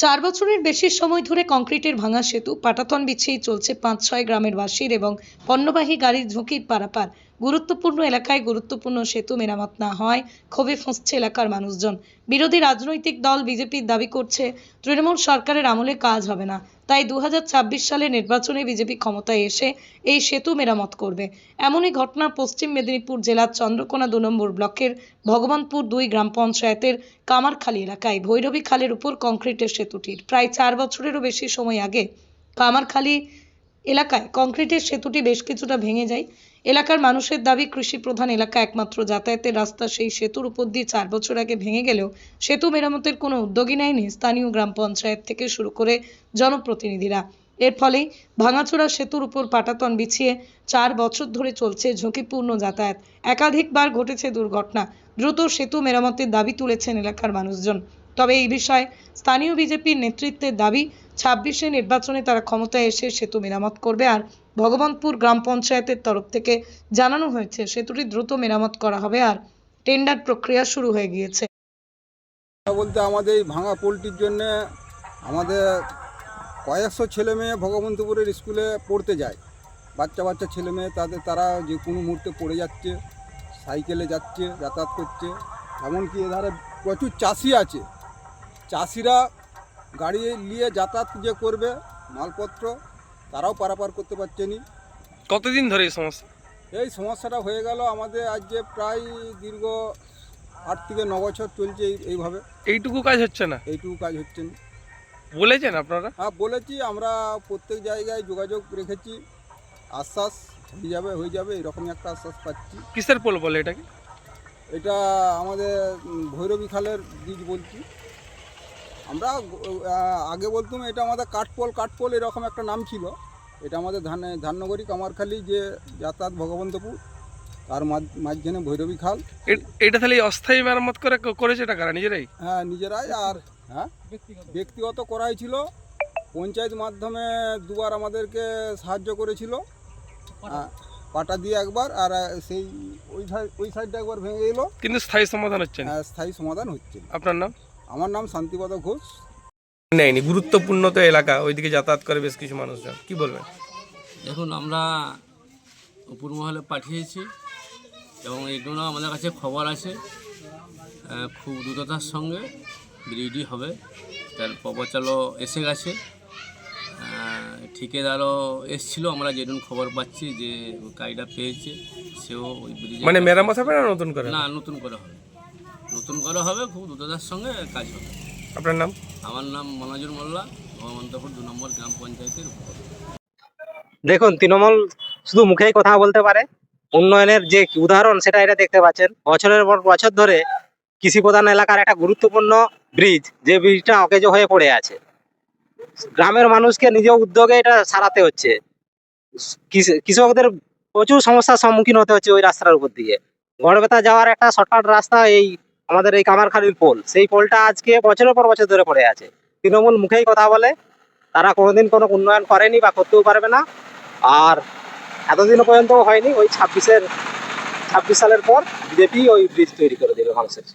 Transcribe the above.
চার বছরের বেশি সময় ধরে কংক্রিটের ভাঙা সেতু, পাটাতন বিছিয়ে চলছে পাঁচ ছয় গ্রামের বাসীর এবং পণ্যবাহী গাড়ির ঝুঁকির পারাপার। গুরুত্বপূর্ণ এলাকায় গুরুত্বপূর্ণ সেতু মেরামত না হয় ক্ষোভে ফুঁসছে এলাকার মানুষজন। বিরোধী রাজনৈতিক দল বিজেপির দাবি করছে, তৃণমূল সরকারের আমলে কাজ হবে না। তাই দু হাজার ছাব্বিশ সালে নির্বাচনে বিজেপি ক্ষমতায় এসে এই সেতু মেরামত করবে। এমনই ঘটনা পশ্চিম মেদিনীপুর জেলার চন্দ্রকোনা দু নম্বর ব্লকের ভগবানপুর দুই গ্রাম পঞ্চায়েতের কামারখালী এলাকায় ভৈরবী খালের উপর কংক্রিটের সেতুটির প্রায় চার বছরেরও বেশি সময় আগে কামারখালী এলাকায় কংক্রিটের সেতুটি বেশ কিছুটা ভেঙে যায়। এলাকার মানুষের দাবি, কৃষি প্রধান এলাকা একমাত্র যাতায়াতের রাস্তা। সেই সেতুর উপর দিয়ে চার বছর আগে ভেঙে গেলেও সেতু মেরামতের কোনো উদ্যোগই নেয়নি স্থানীয় গ্রাম পঞ্চায়েত থেকে শুরু করে জনপ্রতিনিধিরা। এর ফলেই ভাঙাচোরা সেতুর উপর পাটাতন বিছিয়ে চার বছর ধরে চলছে ঝুঁকিপূর্ণ যাতায়াত। একাধিকবার ঘটেছে দুর্ঘটনা। দ্রুত সেতু মেরামতের দাবি তুলেছেন এলাকার মানুষজন। তবে এই বিষয়ে স্থানীয় বিজেপির নেতৃত্বের দাবি, ছাব্বিশে নির্বাচনে তারা ক্ষমতায় এসে সেতু মেরামত করবে আর ভগবানপুর গ্রাম পঞ্চায়েতের তরফ থেকে জানানো হয়েছে সেতুটি দ্রুত মেরামত করা হবে আর টেন্ডার প্রক্রিয়া শুরু হয়ে গিয়েছে। বলতে আমাদের এই ভাঙা পোলটির জন্য আমাদের কয়েকশো ছেলে মেয়ে ভগবন্তপুরের স্কুলে পড়তে যায়। বাচ্চা বাচ্চা ছেলে মেয়ে তাদের তারা যে কোনো মুহূর্তে পড়ে যাচ্ছে, সাইকেলে যাচ্ছে, যাতায়াত করছে। এমনকি এধারে প্রচুর চাষি আছে। চাষিরা গাড়ি নিয়ে যাতায়াত যে করবে মালপত্র তারাও পারাপার করতে পারছে না। কতদিন ধরে এই সমস্যা? এই সমস্যাটা হয়ে গেল আমাদের আজ যে প্রায় দীর্ঘ আট থেকে ন বছর চলছে এই- এইভাবে। এইটুকু কাজ হচ্ছে না? এইটুকু কাজ হচ্ছে না। বলেছেন আপনারা? হ্যাঁ বলেছি আমরা প্রত্যেক জায়গায় যোগাযোগ রেখেছি। আশ্বাস হয়ে যাবে হয়ে যাবে এরকমই একটা আশ্বাস পাচ্ছি। কিসের পোল বলে এটাকে? এটা আমাদের ভৈরবী খালের বীজ বলছি। আমরা আগে বলতাম এটা আমাদের কাঠপোল কাঠপোল এরকম একটা নাম ছিল। এটা আমাদের ধান ধাননগরী কামারখালি যে যাতায়াত ভগবন্তপুর তার মাঝ- মাঝখানে ভৈরবী খাল। এটা তাহলে অস্থায়ী মেরামত করে করেছে এটা কারা নিজেরাই? হ্যাঁ নিজেরাই আর হ্যাঁ ব্যক্তিগত করাই ছিল। পঞ্চায়েত মাধ্যমে দুবার আমাদেরকে সাহায্য করেছিল। হ্যাঁ, পাটা দিয়ে একবার আর সেই ওই ওই সাইডটা একবার ভেঙে এলো কিন্তু স্থায়ী সমাধান হচ্ছে না। হ্যাঁ, স্থায়ী সমাধান হচ্ছে আপনার নাম? আমার নাম শান্তিপদ ঘোষ। নেয়নি গুরুত্বপূর্ণ তো এলাকা ওইদিকে যাতায়াত করে বেশ কিছু মানুষজন কি বলবেন? দেখুন আমরা উপর মহলে পাঠিয়েছি এবং এই জন্য আমাদের কাছে খবর আছে। খুব দ্রুততার সঙ্গে বিডি হবে। তার প্রবচালও এসে গেছে। ঠিকাদারও এসছিল আমরা যেদিন খবর পাচ্ছি যে কাজটা পেয়েছে সেও ওই ব্রিজে মানে মেরামত হবে না নতুন করে? না নতুন করে হবে। নতুন করে হবে খুব দ্রুততার সঙ্গে কাজ হবে। আপনার নাম? আমার নাম মনাজুর মোল্লা মমন্তপুর দু নম্বর গ্রাম পঞ্চায়েতের দেখুন তৃণমূল শুধু মুখেই কথা বলতে পারে উন্নয়নের যে উদাহরণ সেটা এটা দেখতে পাচ্ছেন। বছরের পর বছর ধরে কৃষি প্রধান এলাকার একটা গুরুত্বপূর্ণ ব্রিজ যে ব্রিজটা অকেজো হয়ে পড়ে আছে। গ্রামের মানুষকে নিজ উদ্যোগে এটা সারাতে হচ্ছে। কৃষকদের প্রচুর সমস্যার সম্মুখীন হতে হচ্ছে ওই রাস্তার উপর দিয়ে। গড়বেতা যাওয়ার একটা শর্টকাট রাস্তা এই আমাদের এই কামারখালির পোল। সেই পোলটা আজকে বছরের পর বছর ধরে পড়ে আছে। তৃণমূল মুখেই কথা বলে, তারা কোনোদিন কোনো উন্নয়ন করেনি বা করতেও পারবে না। আর এতদিনও পর্যন্ত হয়নি, ওই ছাব্বিশের, ছাব্বিশ সালের পর বিজেপি ওই ব্রিজ তৈরি করে দেবে মানুষের।